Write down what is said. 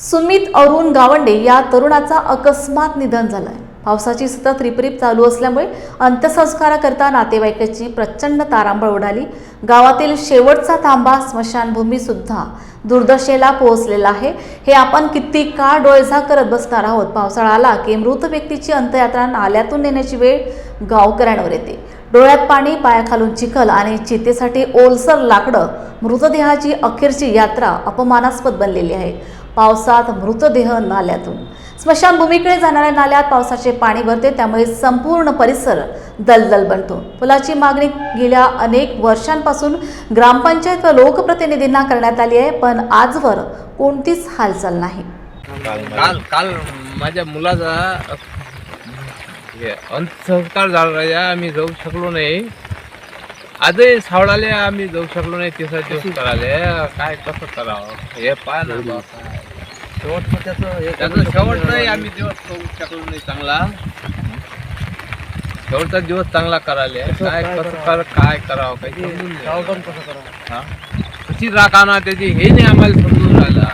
सुमित अरुण गावंडे या तरुणाचा अकस्मात निधन झालंय. पावसाची सतत रिपरिप चालू असल्यामुळे अंत्यसंस्काराकरता नातेवाईकाची प्रचंड तारांबळ उडाली. गावातील शेवटचा थांबा स्मशानभूमीसुद्धा दुर्दशेला पोहोचलेला आहे. हे आपण किती काळ डोळेझाक करत बसणार आहोत? पावसाळा आला की मृत व्यक्तीची अंत्ययात्रा नाल्यातून नेण्याची वेळ गावकऱ्यांवर येते. डोळ्यात पाणी पायाखालून चिखल आणि चितेसाठी ओलसर लाकडं. मृतदेहाची अखेरची यात्रा अपमानास्पद बनलेली आहे. पावसात मृतदेह नाल्यातून. स्मशानभूमीकडे जाणाऱ्या नाल्यात पावसाचे पाणी भरते त्यामुळे संपूर्ण परिसर दलदल बनतो. पुलाची मागणी गेल्या अनेक वर्षांपासून ग्रामपंचायत व लोकप्रतिनिधींना करण्यात आली आहे पण आजवर कोणतीच हालचाल नाही. काल काल माझ्या मुलाचा अंत्यसंस्कार झाला राजा आम्ही जाऊ शकलो नाही. आजही सावळाले आम्ही जाऊ शकलो नाही तिसरा दिवस करायला. काय कसं करावं? हे पाय ना त्याचं त्याचा शेवट नाही आम्ही दिवस नाही चांगला. शेवटचा दिवस चांगला करायला काय कसं कर काय करावं काही समजून कसं करावं? हा? कशी राखाना त्याची हे नाही आम्हाला समजून राहिला.